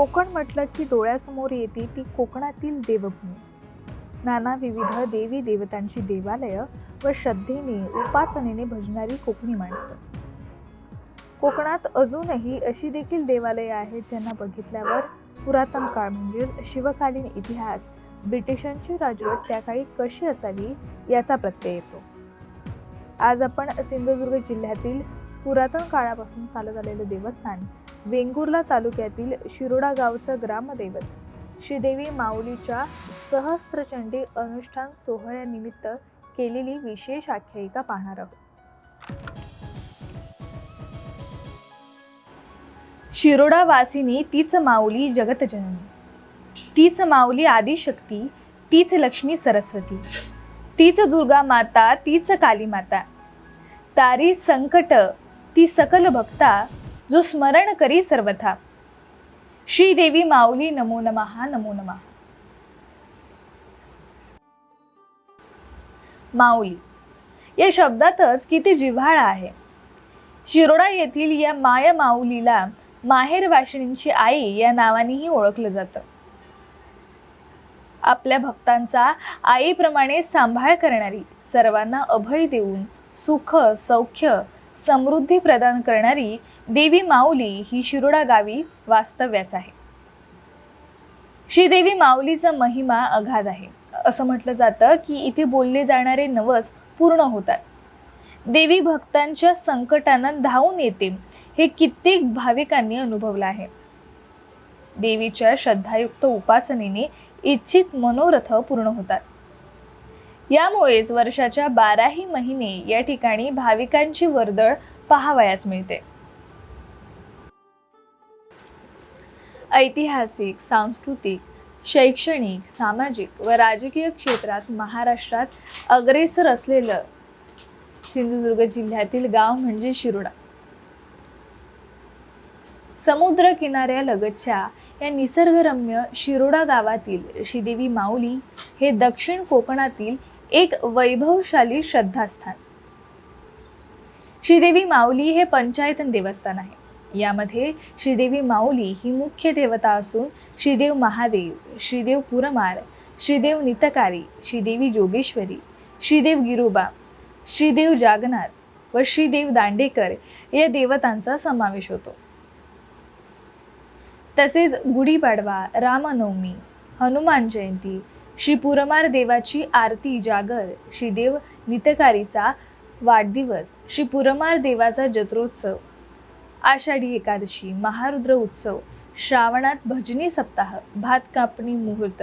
कोकण म्हटलं की डोळ्यासमोर येते ती कोकणातील देवभूमी. नाना विविध देवी देवतांची देवालय व श्रद्धेने उपासनेने भजणारी कोकणी माणसं. कोकणात अजूनही अशी देखील देवालये आहेत ज्यांना बघितल्यावर पुरातन काळ म्हणजे शिवकालीन इतिहास ब्रिटिशांची राजवट त्या काळी कशी असावी याचा प्रत्यय येतो. आज आपण सिंधुदुर्ग जिल्ह्यातील पुरातन काळापासून चालत आलेलं देवस्थान वेंगुर्ला तालुक्यातील शिरोडा गावचं ग्रामदैवत. श्रीदेवी माऊलीच्या सहस्त्रचंडी अनुष्ठान सोहळ्यानिमित्त केलेली विशेष आख्यायिका पाहणार आहोत. शिरोडा वासिनी तीच माऊली जगतजननी. तीच माऊली आदिशक्ती तीच लक्ष्मी सरस्वती. तीच दुर्गा माता तीच काली माता. तारी संकट ती सकल भक्ता जो स्मरण करी सर्वथा. श्रीदेवी माऊली नमो नमहा नमो नमहा माऊली या शब्दातच किती जिव्हाळा आहे. शिरोडा येथील या माया माऊलीला माहेर वाशिणींची आई या नावानेही ओळखलं जातं. आपल्या भक्तांचा आईप्रमाणे सांभाळ करणारी सर्वांना अभय देऊन सुख सौख्य समृद्धी प्रदान करणारी देवी माऊली ही शिरोडा गावी वास्तव्यास आहे. श्रीदेवी माऊलीचा महिमा अगाध आहे. असं म्हटलं जातं की इथे बोलले जाणारे नवस पूर्ण होतात. देवी भक्तांच्या संकटांना धावून येते हे कित्येक भाविकांनी अनुभवलं आहे. देवीच्या श्रद्धायुक्त उपासनेने इच्छित मनोरथ पूर्ण होतात. यामुळेच वर्षाच्या बाराही महिने या ठिकाणी भाविकांची वर्दळ पाहावयास मिळते. ऐतिहासिक सांस्कृतिक शैक्षणिक सामाजिक व राजकीय क्षेत्रात महाराष्ट्रात अग्रेसर असलेलं सिंधुदुर्ग जिल्ह्यातील गाव म्हणजे शिरोडा. समुद्र किनाऱ्यालगतच्या या निसर्गरम्य शिरोडा गावातील श्रीदेवी माऊली हे दक्षिण कोकणातील एक वैभवशाली श्रद्धास्थान. श्रीदेवी माऊली हे पंचायतन देवस्थान आहे. यामध्ये श्रीदेवी माऊली ही मुख्य देवता असून श्रीदेव महादेव श्रीदेव पुरमार श्रीदेव नितकारी श्रीदेवी जोगेश्वरी श्रीदेव गिरोबा श्रीदेव जागनाथ व श्रीदेव दांडेकर या देवतांचा समावेश होतो. तसेच गुढीपाडवा रामनवमी हनुमान जयंती श्री पुरमार देवाची आरती जागर श्रीदेव नितकारीचा वाढदिवस श्री पुरमार देवाचा जत्रोत्सव आषाढी एकादशी महारुद्र उत्सव श्रावणात भजनी सप्ताह भात कापणी मुहूर्त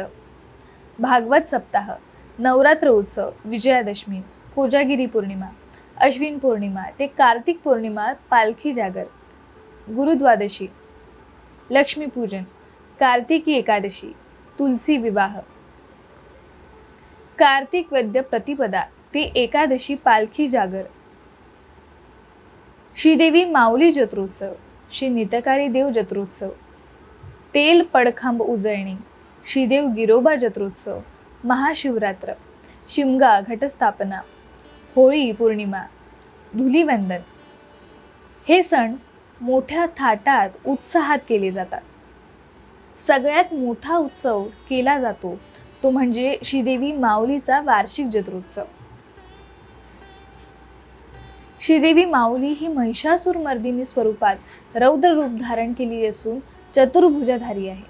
भागवत सप्ताह नवरात्र उत्सव विजयादशमी कोजागिरी पौर्णिमा अश्विन पौर्णिमा ते कार्तिक पौर्णिमा पालखी जागर गुरुद्वादशी लक्ष्मीपूजन कार्तिकी एकादशी तुलसी विवाह कार्तिक वैद्य प्रतिपदा ते एकादशी पालखी जागर. श्रीदेवी माऊली जत्रोत्सव श्री नितकारी देव जत्रोत्सव. तेल पडखांब उजळणी श्रीदेव गिरोबा जत्रोत्सव महाशिवरात्र शिमगा घटस्थापना होळी पौर्णिमा धुलीवंदन. हे सण मोठ्या थाटात उत्साहात केले जातात. सगळ्यात मोठा उत्सव केला जातो तो म्हणजे श्रीदेवी माऊलीचा वार्षिक जत्रोत्सव. श्रीदेवी माऊली ही महिषासूर मर्दिनी स्वरूपात रौद्र रूप धारण केली असून चतुर्भुजाधारी आहे.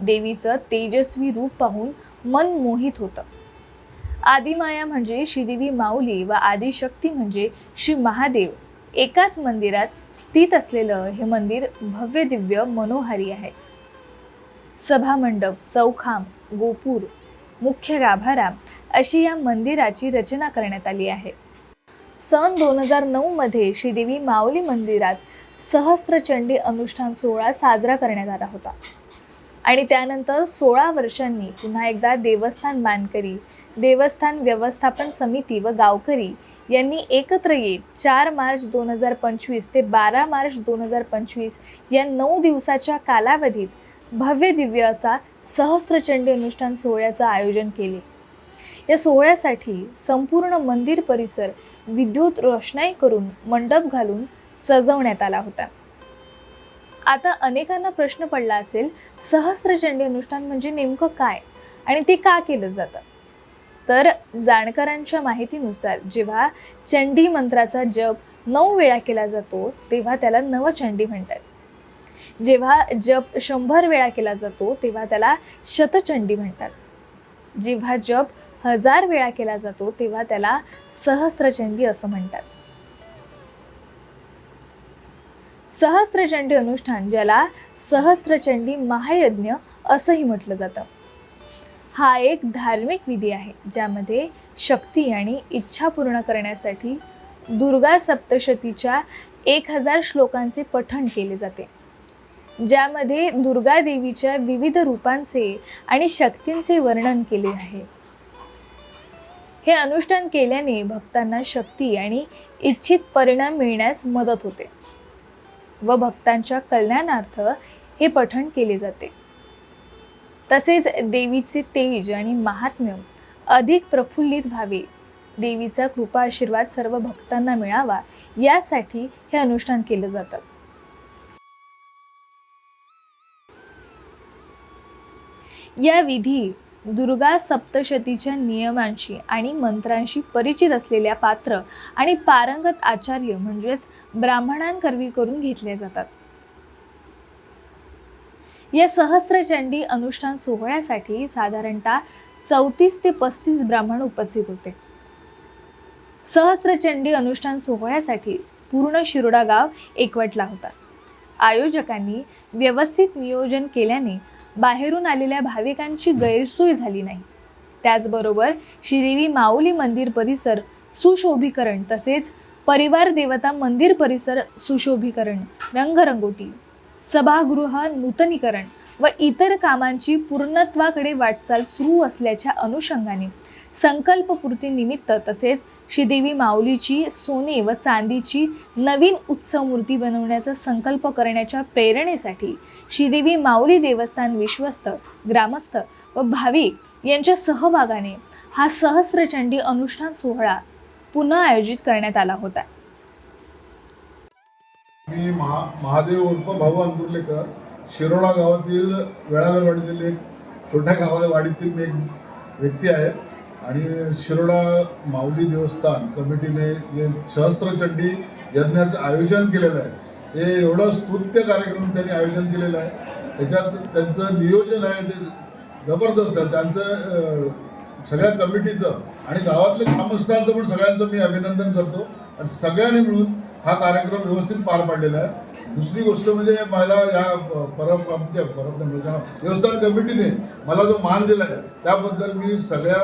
देवीचं तेजस्वी रूप पाहून मन मोहित होतं. आदिमाया म्हणजे श्रीदेवी माऊली व आदिशक्ती म्हणजे श्री महादेव एकाच मंदिरात स्थित असलेलं हे मंदिर भव्य दिव्य मनोहारी आहे. सभामंडप चौखाम गोपूर मुख्य गाभारा अशी या मंदिराची रचना करण्यात आली आहे. सन दोन हजार नऊमध्ये श्रीदेवी माऊली मंदिरात सहस्त्रचंडी अनुष्ठान सोहळा साजरा करण्यात आला होता. आणि त्यानंतर सोळा वर्षांनी पुन्हा एकदा देवस्थान मानकरी देवस्थान व्यवस्थापन समिती व गावकरी यांनी एकत्र येत चार मार्च दोन हजार पंचवीस ते बारा मार्च दोन हजार पंचवीस या नऊ दिवसाच्या कालावधीत भव्य दिव्य असा सहस्त्रचंडी अनुष्ठान सोहळ्याचं आयोजन केले. या सोहळ्यासाठी संपूर्ण मंदिर परिसर विद्युत रोषणाई करून मंडप घालून सजवण्यात आला होता. आता अनेकांना प्रश्न पडला असेल सहस्त्रचंडी अनुष्ठान म्हणजे नेमकं काय आणि ते का केलं जातं? तर जाणकारांच्या माहितीनुसार जेव्हा चंडी मंत्राचा जप नऊ वेळा केला जातो तेव्हा त्याला नवचंडी म्हणतात. जेव्हा जप शंभर वेळा केला जातो तेव्हा त्याला शतचंडी म्हणतात. जेव्हा जप हजार वेळा केला जातो तेव्हा त्याला सहस्त्रचंडी असं म्हणतात. सहस्रचंडी अनुष्ठान ज्याला सहस्त्रचंडी महायज्ञ असंही म्हटलं जातं. हा एक धार्मिक विधी आहे ज्यामध्ये शक्ती आणि इच्छा पूर्ण करण्यासाठी दुर्गा सप्तशतीच्या एक हजार श्लोकांचे पठण केले जाते. ज्यामध्ये दुर्गा देवीच्या विविध रूपांचे आणि शक्तींचे वर्णन केले आहे. हे अनुष्ठान केल्याने भक्तांना शक्ती आणि इच्छित परिणाम मिळण्यास मदत होते व भक्तांच्या कल्याणार्थ हे पठण केले जाते. तसेच देवीचे तेज आणि महात्म्य अधिक प्रफुल्लित व्हावे देवीचा कृपा आशीर्वाद सर्व भक्तांना मिळावा यासाठी हे अनुष्ठान केलं जातं. या विधी दुर्गा सप्तशतीच्या नियमांशी आणि मंत्रांशी परिचित असलेल्या पात्र आणि पारंगत आचार्य म्हणजेच ब्राह्मणांकरवी करून घेतल्या जातात. या सहस्त्रचंडी अनुष्ठान सोहळ्यासाठी साधारणतः चौतीस ते पस्तीस ब्राह्मण उपस्थित होते. सहस्त्रचंडी अनुष्ठान सोहळ्यासाठी पूर्ण शिरोडा गाव एकवटला होता. आयोजकांनी व्यवस्थित नियोजन केल्याने बाहेरून आलेल्या भाविकांची गैरसोय झाली नाही. त्याचबरोबर श्रीदेवी माऊली मंदिर परिसर सुशोभीकरण तसेच परिवार देवता मंदिर परिसर सुशोभीकरण रंगरंगोटी सभागृह नूतनीकरण व इतर कामांची पूर्णत्वाकडे वाटचाल सुरू असल्याच्या अनुषंगाने संकल्पपूर्तीनिमित्त तसेच श्रीदेवी माऊलीची सोने व चांदीची नवीन उत्सव मूर्ती बनवण्याचा संकल्प करण्याच्या प्रेरणेसाठी श्रीदेवी माऊली देवस्थान विश्वस्त ग्रामस्थ व भाविक यांच्या सहभागाने हा सहस्रचंडी अनुष्ठान सोहळा पुन्हा आयोजित करण्यात आला होता. मी महा महादेव उर्फ भाऊ अंदुर्लेकर शिरोडा गावातील वेळागरवाडीतील एक छोट्या गावा वाडीतील मी एक व्यक्ती आहे. आणि शिरोडा माऊली देवस्थान कमिटीने जे सहस्त्रचंडी यज्ञाचं आयोजन केलेलं आहे हे एवढं स्तुत्य कार्यक्रम त्यांनी आयोजन केलेलं आहे. त्याच्यात त्यांचं नियोजन आहे ते जबरदस्त आहे. त्यांचं सगळ्या कमिटीचं आणि गावातल्या ग्रामस्थांचं पण सगळ्यांचं मी अभिनंदन करतो. आणि सगळ्यांनी मिळून हा कार्यक्रम व्यवस्थित पार पाडलेला आहे. दुसरी गोष्ट म्हणजे मला या परम आमच्या परम म्हणजे देवस्थान कमिटीने मला जो मान दिला आहे त्याबद्दल मी सगळ्या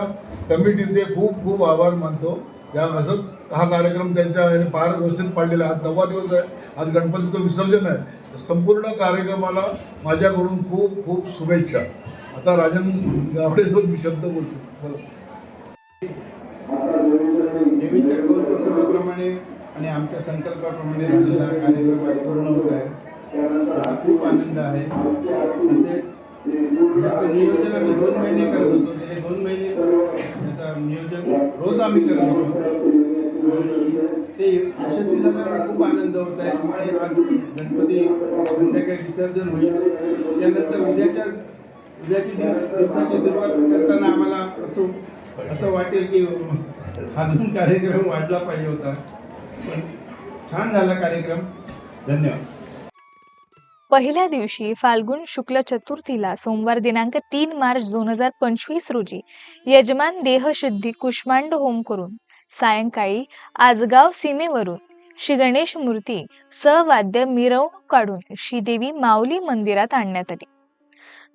कमिटीचे खूप खूप आभार मानतो. या असंच हा कार्यक्रम त्यांच्या याने पार व्यवस्थित पाडलेला आज नववा दिवस आहे आज गणपतीचं विसर्जन आहे. संपूर्ण कार्यक्रमाला माझ्याकडून खूप खूप शुभेच्छा. आता राजन गावडे दोन मी शब्द बोलतो नेहमी देवीच्या आणि आमच्या संकल्पाप्रमाणे झालेला कार्यक्रम आज पूर्ण होत आहे. खूप आनंद आहे. तसेच याचं नियोजन आम्ही दोन महिने करत होतो. गेले दोन महिने याचं नियोजन रोज आम्ही करत होतो. ते यशस्वी झाल्यावर खूप आनंद होत आहे. आणि आज गणपती संध्याकाळी विसर्जन होईल. त्यानंतर उद्याच्या उद्याची दिवसाची सुरुवात करताना आम्हाला असं असं वाटेल की अजून कार्यक्रम वाढला पाहिजे होता. पण छान झाला कार्यक्रम. धन्यवाद. पहिल्या दिवशी फाल्गुन शुक्ल चतुर्थीला सोमवार दिनांक तीन मार्च दोन हजार पंचवीस रोजी यजमान देहशुद्धी कुष्मांड होम करून सायंकाळी आजगाव सीमेवरून श्री गणेश मूर्ती सवाद्य मिरवणूक काढून श्रीदेवी माऊली मंदिरात आणण्यात आली.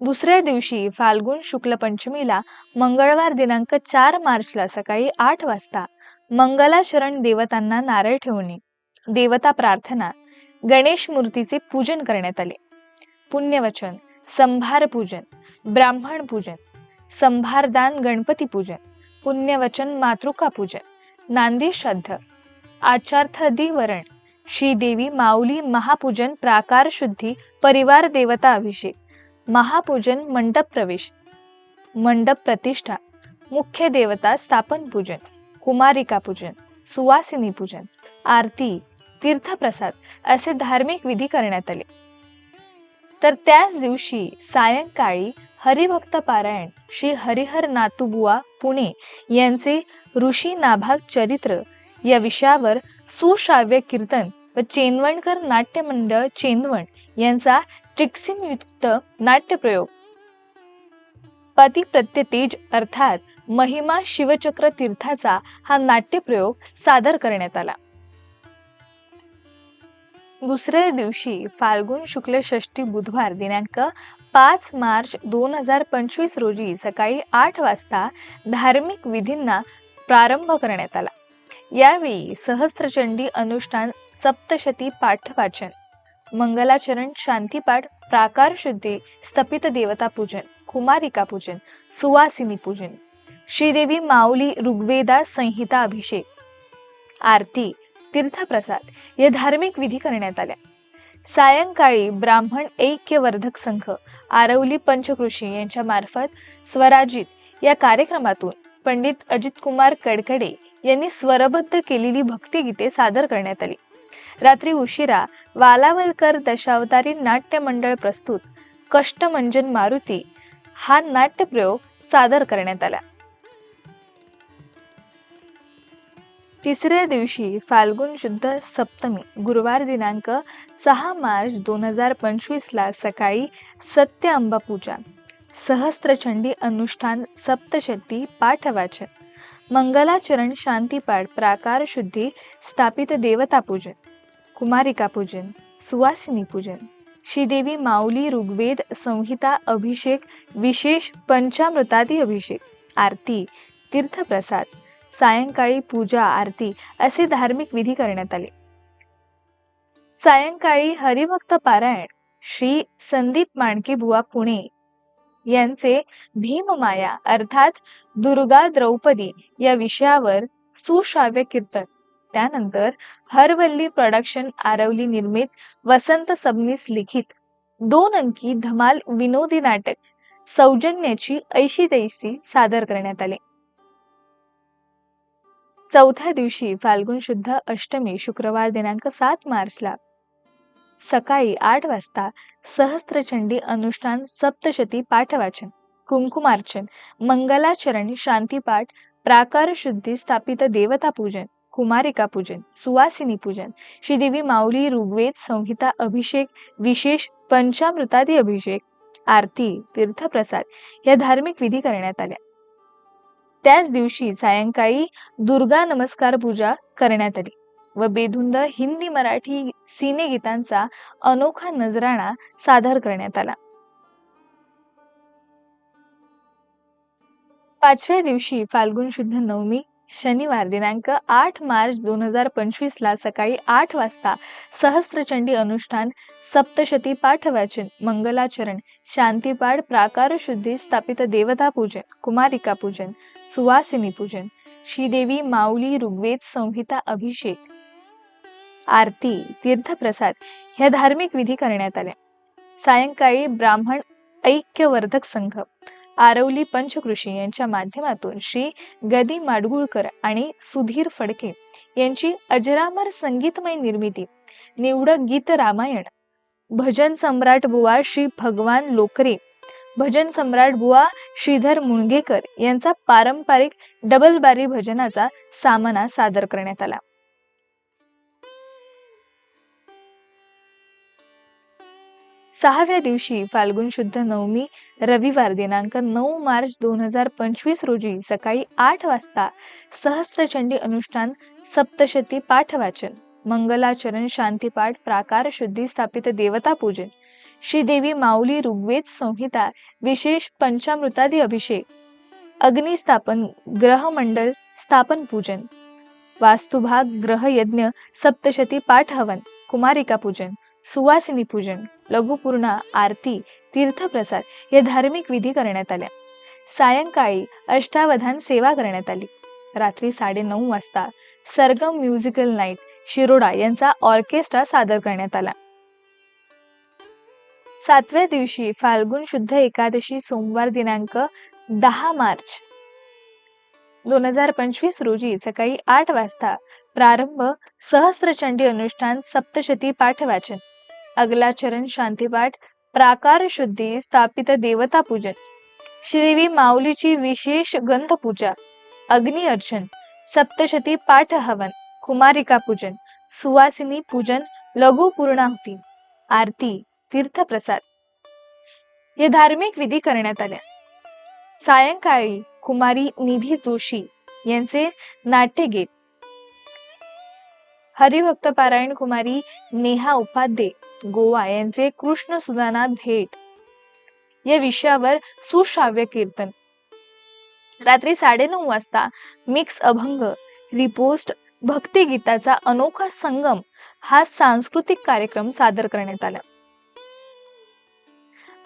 दुसऱ्या दिवशी फाल्गुन शुक्ल पंचमीला मंगळवार दिनांक चार मार्चला सकाळी आठ वाजता मंगलाचरण देवतांना नारळ ठेवणे देवता प्रार्थना गणेश मूर्तीचे पूजन करण्यात आले. पुण्यवचन संभार पूजन ब्राह्मण पूजन संभारदान गणपती पूजन पुण्यवचन मातृका पूजन नांदी श्राद्ध आचार्थदिवरण श्रीदेवी माऊली महापूजन प्राकार शुद्धी परिवार देवता अभिषेक महापूजन मंडप प्रवेश मंडप प्रतिष्ठा मुख्य देवता स्थापन पूजन. कुमारिका पूजन सुवासिनी पूजन आरती तीर्थप्रसाद असे धार्मिक विधी करण्यात आले. तर त्याच दिवशी सायंकाळी हरिभक्त पारायण श्री हरिहर नातुबुवा पुणे यांचे ऋषी नाभाग चरित्र या विषयावर सुश्राव्य कीर्तन व चेनवणकर नाट्य मंडळ चेनवण यांचा ट्रिक्सिनयुक्त नाट्यप्रयोग. पती प्रत्यतेज अर्थात महिमा शिवचक्र तीर्थाचा हा नाट्यप्रयोग सादर करण्यात आला. दुसऱ्या दिवशी फाल्गुन शुक्ल षष्टी बुधवार दिनांक पाच मार्च दोन हजार पंचवीस रोजी सकाळी आठ वाजता धार्मिक विधींना प्रारंभ करण्यात आला. यावेळी सहस्त्रचंडी अनुष्ठान सप्तशती पाठवाचन मंगलाचरण शांतीपाठ प्राकार शुद्धी स्थपित देवता पूजन कुमारिका पूजन सुवासिनी पूजन श्रीदेवी माऊली ऋग्वेदा संहिता अभिषेक. आरती तीर्थप्रसाद या धार्मिक विधी करण्यात आल्या. सायंकाळी ब्राह्मण ऐक्यवर्धक संघ आरवली पंचकृषी यांच्या मार्फत स्वराजित या कार्यक्रमातून पंडित अजित कुमार कडकडे यांनी स्वरबद्ध केलेली भक्तिगीते सादर करण्यात आली. रात्री उशिरा वालावलकर दशावतारी नाट्य मंडळ प्रस्तुत कष्टमंजन मारुती हा नाट्यप्रयोग सादर करण्यात आला. तिसऱ्या दिवशी फाल्गुन शुद्ध सप्तमी गुरुवार दिनांक सहा मार्च दोन हजार पंचवीसला सकाळी सत्य अंबा पूजा. सहस्त्रचंडी अनुष्ठान सप्तशती पाठवाचन मंगलाचरण शांतीपाठ प्राकार शुद्धी स्थापित देवता पूजन कुमारिका पूजन सुवासिनी पूजन. श्रीदेवी माऊली ऋग्वेद संहिता अभिषेक विशेष पंचामृतादी अभिषेक आरती तीर्थप्रसाद सायंकाळी पूजा आरती असे धार्मिक विधी करण्यात आले. सायंकाळी हरिभक्त पारायण श्री संदीप माणके बुवा पुणे यांचे भीममाया अर्थात दुर्गा द्रौपदी या विषयावर सुश्राव्य कीर्तन. त्यानंतर हरवल्ली प्रोडक्शन आरवली निर्मित वसंत सबनीस लिखित दोन अंकी धमाल विनोदी नाटक सौजन्याची ऐशी तैसी सादर करण्यात आले. चौथ्या दिवशी फाल्गुन शुद्ध अष्टमी शुक्रवार दिनांक सात मार्चला. सकाळी आठ वाजता सहस्त्रचंडी अनुष्ठान सप्तशती पाठवाचन कुंकुमार्चन मंगलाचरण शांतीपाठ प्राकार शुद्धी स्थापित देवता पूजन कुमारिका पूजन सुवासिनी पूजन श्रीदेवी माऊली ऋग्वेद संहिता अभिषेक विशेष पंचामृतादी अभिषेक आरती तीर्थप्रसाद या धार्मिक विधी करण्यात आल्या. त्याच दिवशी सायंकाळी दुर्गा नमस्कार पूजा करण्यात आली व बेधुंद हिंदी मराठी सिनेगीतांचा अनोखा नजराणा सादर करण्यात आला. पाचव्या दिवशी फाल्गुन शुद्ध नवमी शनिवार दिनांक आठ मार्च दोन हजार पंचवीस ला सकाळी आठ वाजता सहस्त्रचंडी अनुष्ठान सप्तशती पाठवाचन मंगलाचरण शांतीपाठ प्राकार शुद्धी स्थापित देवता पूजन कुमारिका पूजन सुवासिनी पूजन श्रीदेवी माऊली ऋग्वेद संहिता अभिषेक आरती तीर्थप्रसाद ह्या धार्मिक विधी करण्यात आल्या. सायंकाळी ब्राह्मण ऐक्यवर्धक संघ आरवली पंचकृषी यांच्या माध्यमातून श्री गदी माडगुळकर आणि सुधीर फडके यांची अजरामर संगीतमय निर्मिती निवडक गीत रामायण भजन सम्राट बुवा श्री भगवान लोकरे भजन सम्राट बुवा श्रीधर मुणगेकर यांचा पारंपरिक डबल बारी भजनाचा सामना सादर करण्यात आला. सहाव्या दिवशी फाल्गुन शुद्ध नवमी रविवार दिनांक नऊ मार्च दोन हजार पंचवीस रोजी सकाळी आठ वाजता सहस्त्रचंडी अनुष्ठान सप्तशती पाठवाचन मंगलाचरण शांतीपाठ प्राकार शुद्धी स्थापित देवता पूजन श्रीदेवी माऊली ऋग्वेद संहिता विशेष पंचामृतादी अभिषेक अग्निस्थापन ग्रहमंडल स्थापन पूजन वास्तुभाग ग्रहयज्ञ सप्तशती पाठ हवन कुमारिका पूजन सुवासिनी पूजन लघुपूर्णा आरती तीर्थप्रसाद या धार्मिक विधी करण्यात आल्या. सायंकाळी अष्टावधान सेवा करण्यात आली. रात्री साडे नऊ वाजता सरगम म्युझिकल नाईट शिरोडा यांचा ऑर्केस्ट्रा सादर करण्यात आला. सातव्या दिवशी फाल्गुन शुद्ध एकादशी सोमवार दिनांक दहा मार्च दोन हजार पंचवीस रोजी सकाळी आठ वाजता प्रारंभ सहस्रचंडी अनुष्ठान सप्तशती पाठवाचन. अगलाचरण शांतीपाठ प्राकार शुद्धी स्थापित देवता पूजन. श्रीदेवी माऊलीची विशेष गंध पूजा. अग्नी अर्चन सप्तशती पाठ हवन कुमारिका पूजन सुवासिनी पूजन लघु पूर्णाहुती आरती तीर्थप्रसाद. हे धार्मिक विधी करण्यात आल्या. सायंकाळी कुमारी निधी जोशी यांचे नाट्यगीत हरिभक्त पारायण कुमारी नेहा उपाध्ये गोवा यांचे कृष्ण सुदाना भेट. या विषयावर सुश्राव्य कीर्तन. रात्री साडेनऊ वाजता मिक्स अभंग रिपोस्ट भक्तिगीताचा अनोखा संगम हा सांस्कृतिक कार्यक्रम सादर करण्यात आला.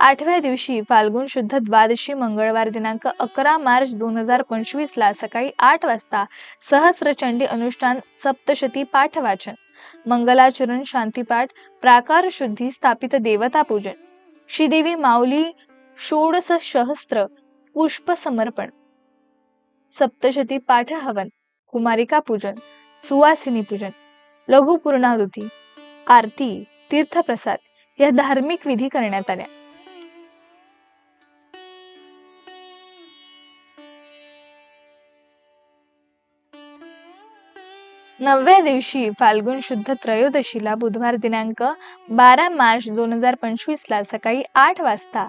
आठव्या दिवशी फाल्गुन शुद्ध द्वादशी मंगळवार दिनांक अकरा मार्च दोन हजार पंचवीस ला सकाळी आठ वाजता सहस्रचंडी अनुष्ठान सप्तशती पाठ वाचन मंगलाचरण शांतीपाठ प्राकार शुद्धी स्थापित देवता पूजन. श्रीदेवी माऊली षोडस सहस्त्र पुष्प समर्पण. सप्तशती पाठ हवन कुमारिका पूजन सुवासिनी पूजन लघु पूर्णाहुती आरती तीर्थप्रसाद या धार्मिक विधी करण्यात आल्या. नवव्या दिवशी फाल्गुन शुद्ध त्रयोदशीला बुधवार दिनांक बारा मार्च दोन हजार पंचवीसला सकाळी आठ वाजता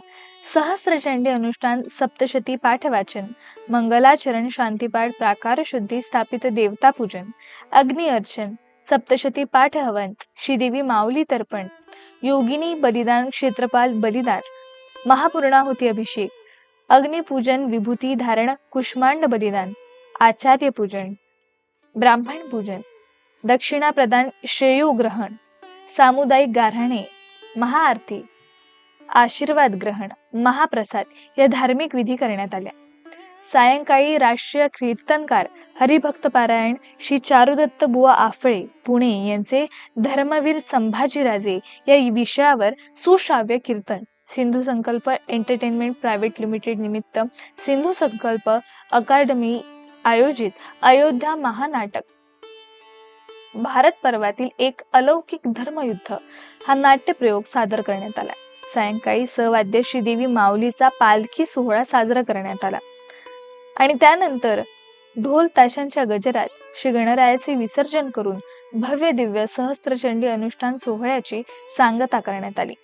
सहस्रचंडी अनुष्ठान सप्तशती पाठवाचन मंगलाचरण शांतीपाठ प्राकार शुद्धी स्थापित देवता पूजन अग्नि अर्चन सप्तशती पाठ हवन श्रीदेवी माऊली तर्पण योगिनी बलिदान क्षेत्रपाल बलिदान महापूर्णाहुती अभिषेक अग्निपूजन विभूती धारण कुष्मांड बलिदान आचार्य पूजन ब्राह्मण पूजन दक्षिणा प्रदान श्रेयोग्रहण सामुदायिक गाऱ्हाणे महाआरती आशीर्वाद ग्रहण महाप्रसाद या धार्मिक विधी करण्यात आल्या. सायंकाळी राष्ट्रीय कीर्तनकार हरिभक्त पारायण श्री चारुदत्त बुवा आफळे पुणे यांचे धर्मवीर संभाजीराजे या विषयावर सुश्राव्य कीर्तन सिंधू संकल्प एंटरटेनमेंट प्रायव्हेट लिमिटेड निमित्त सिंधू संकल्प अकादमी आयोजित अयोध्या महानाटक. भारत पर्वातील एक अलौकिक धर्मयुद्ध हा नाट्यप्रयोग सादर करण्यात आला. सायंकाळी सवाद्य श्रीदेवी माऊलीचा पालखी सोहळा साजरा करण्यात आला. आणि त्यानंतर ढोल ताशांच्या गजरात श्री गणरायाचे विसर्जन करून भव्य दिव्य सहस्त्रचंडी अनुष्ठान सोहळ्याची सांगता करण्यात आली.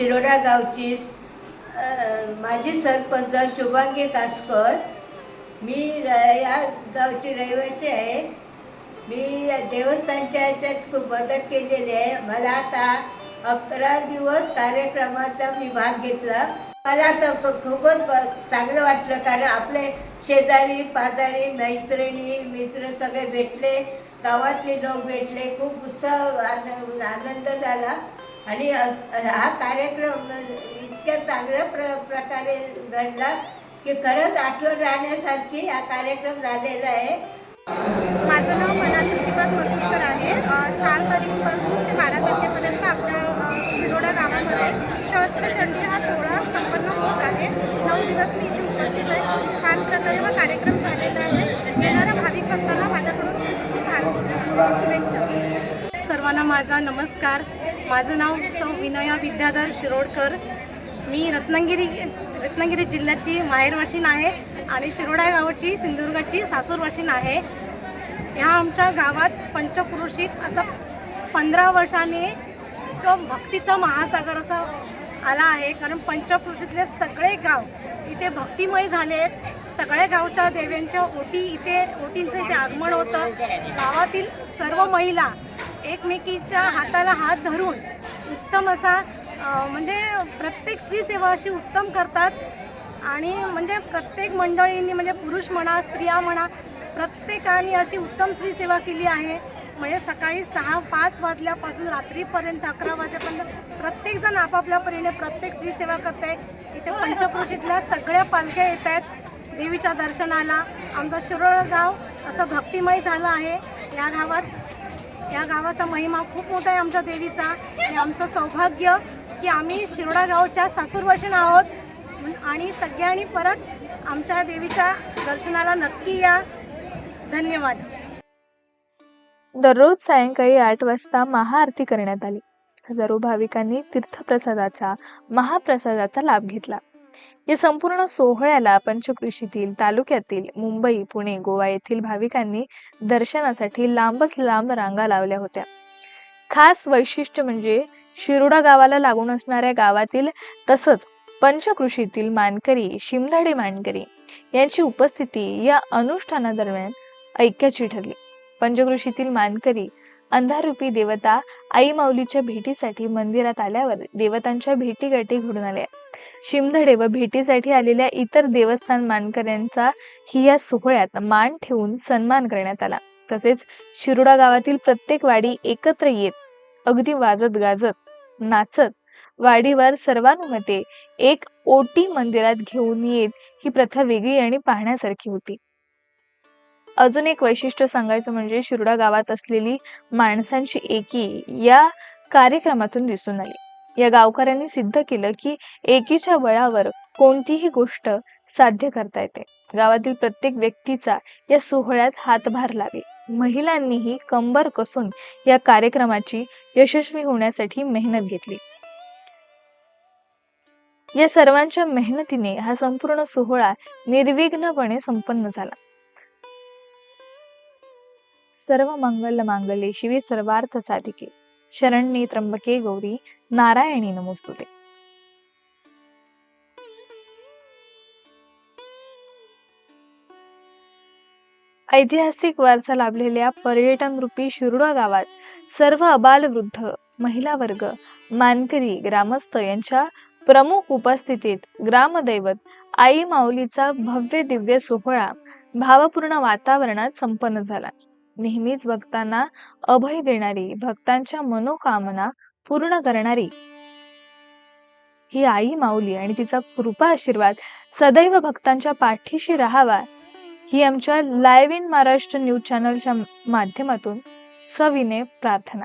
शिरोडा गावची माझी सरपंच शुभांगी कासकर. मी र- या गावची रहिवासी आहे. मी देवस्थानच्या ह्याच्यात खूप मदत केलेली आहे. मला आता अकरा दिवस कार्यक्रमाचा मी भाग घेतला. मला आता खूपच ब- चांगलं वाटलं कारण आपले शेजारी पाजारी मैत्रिणी मित्र सगळे भेटले. गावातले लोक भेटले. खूप उत्साह आनंद झाला. आणि हा कार्यक्रम इतक्या चांगल्या प्र प्रकारे घडला की खरंच आठवण राहण्यासारखी हा कार्यक्रम झालेला आहे. माझं नाव मनाली श्रीपाद मसूरकर आहे. चार तारीखपासून ते बारा तारखेपर्यंत आपल्या शिरोडा गावामध्ये सहस्त्रचंडी हा सोहळा संपन्न होत आहे. नऊ दिवस मी इथे उपस्थित आहे. खूप छान प्रकारे हा कार्यक्रम झालेला आहे. येणाऱ्या भाविक भक्तांना माझ्याकडून भार- शुभेच्छा. सर्वांना माझा नमस्कार. माझं नाव सौ विनया विद्याधर शिरोडकर. मी रत्नागिरी रत्नागिरी जिल्ह्याची माहेरवाशीन आहे आणि शिरोडा गावाची सिंधुदुर्गाची सासूरवाशीन आहे. ह्या आमच्या गावात पंचक्रोशीत असं पंधरा वर्षाने तो भक्तीचा महासागर असा आला आहे. कारण पंचक्रोशीतले सगळे गाव इथे भक्तिमय झाले आहेत. सगळ्या गावच्या देव्यांच्या ओटी इथे ओटींचं इथे आगमन होतं. गावातील सर्व महिला एकमेकीच्या हाताला हात धरून उत्तम असा म्हणजे प्रत्येक स्त्री सेवा अशी उत्तम करतात. आणि म्हणजे प्रत्येक मंडळींनी म्हणजे पुरुष म्हणा स्त्रिया म्हणा प्रत्येकाने अशी उत्तम स्त्री सेवा केली आहे. म्हणजे सकाळी सहा पाच वाजल्यापासून रात्रीपर्यंत अकरा वाजेपर्यंत प्रत्येकजण आपापल्या परीने प्रत्येक स्त्री सेवा करत आहे इथे पंचक्रोशीतल्या सगळ्या पालख्या येत आहेत देवीच्या दर्शनाला. आमचं शिरोळ गाव असं भक्तिमय झालं आहे. या गावात या गावाचा महिमा खूप मोठा आहे आमच्या देवीचा. आणि आमचं सौभाग्य की आम्ही शिरोडा गावच्या सासूरवाशीन आहोत. आणि सगळ्यांनी परत आमच्या देवीच्या दर्शनाला नक्की या. धन्यवाद. दररोज सायंकाळी आठ वाजता महाआरती करण्यात आली. हजारो भाविकांनी तीर्थप्रसादाचा महाप्रसादाचा लाभ घेतला. या संपूर्ण सोहळ्याला पंचकृषीतील तालुक्यातील मुंबई पुणे गोवा येथील भाविकांनी दर्शनासाठी लांबच लांब रांगा लावल्या होत्या. खास वैशिष्ट्य म्हणजे शिरोडा गावाला लागून असणाऱ्या गावातील तसंच पंचकृषीतील मानकरी शिमधडे मानकरी यांची उपस्थिती या अनुष्ठानादरम्यान ऐक्याची ठरली. पंचकृषीतील मानकरी अंधारूपी देवता आई माऊलीच्या भेटीसाठी मंदिरात आल्यावर देवतांच्या भेटीगाठी घडून आल्या. शिमधडे व भेटीसाठी आलेल्या इतर देवस्थान मानकऱ्यांचा ही या सोहळ्यात मान ठेवून सन्मान करण्यात आला. तसेच शिरोडा गावातील प्रत्येक वाडी एकत्र येत अगदी वाजत गाजत नाचत वाडीवर सर्वानुमते एक ओटी मंदिरात घेऊन येत ही प्रथा वेगळी आणि पाहण्यासारखी होती. अजून एक वैशिष्ट्य सांगायचं म्हणजे शिरोडा गावात असलेली माणसांची एकी या कार्यक्रमातून दिसून आली. या गावकऱ्यांनी सिद्ध केलं की एकीच्या बळावर कोणतीही गोष्ट साध्य करता येते. गावातील प्रत्येक व्यक्तीचा या सोहळ्यात हातभार लावे. महिलांनीही कंबर कसून या कार्यक्रमाची यशस्वी होण्यासाठी मेहनत घेतली. या सर्वांच्या मेहनतीने हा संपूर्ण सोहळा निर्विघ्नपणे संपन्न झाला. सर्व मंगल मांगल्ये शिवे सर्वार्थ साधिके. शरण्ये त्र्यंबके गौरी नारायणी नमोस्तुते. ऐतिहासिक वारसा लाभलेल्या पर्यटन रूपी शिरुडा गावात सर्व अबाल वृद्ध महिला वर्ग मानकरी ग्रामस्थ यांच्या प्रमुख उपस्थितीत ग्रामदैवत आई माऊलीचा भव्य दिव्य सोहळा भावपूर्ण वातावरणात संपन्न झाला. नेहमीच भक्तांना अभय देणारी भक्तांच्या मनोकामना पूर्ण करणारी. ही आई माऊली आणि तिचा कृपा आशीर्वाद सदैव भक्तांच्या पाठीशी राहावा ही आमच्या लाईव्ह इन महाराष्ट्र न्यूज चॅनलच्या माध्यमातून सविनय प्रार्थना.